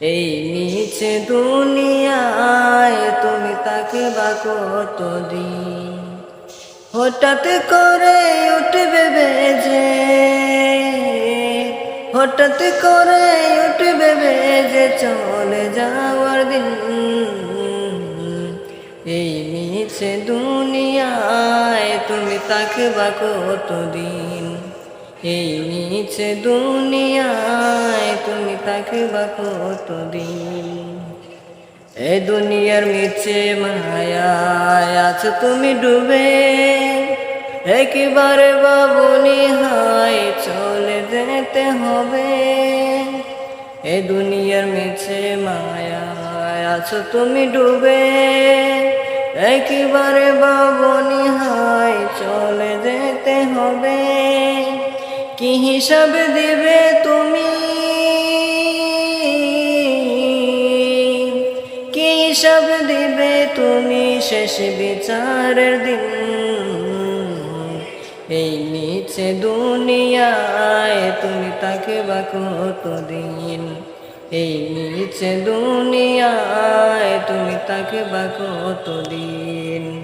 এই নিচে দুনিয়ায় তুমি তাকে বা কতদিন? হঠাৎ করে উঠবে বেজে, হঠাৎ করে উঠবে বেজে, চলে যাওয়ার দিন। এই নিচে দুনিয়ায় তুমি তাকে বা কতদিন? এই নিচে দুনিয়ায় তুমি তাকে বা কতদিন? এ দুনিয়ার মিছে মায়ায় আছো তুমি ডুবে। একেবারে বাবুনি হাই চলে যেতে হবে। এ দুনিয়ার মিছে মায়ায় আছো তুমি ডুবে। একেবারে বাবুনি হাই চলে যেতে হবে। কি হিসাবে দিবে তুমি হিসাব দিবে তুমি শেষ বিচারের দিন। এই নিচে দুনিয়ায় তুমি তাকে বা কতদিন? এই নিচে দুনিয়ায় তুমি তাকে বা কতদিন?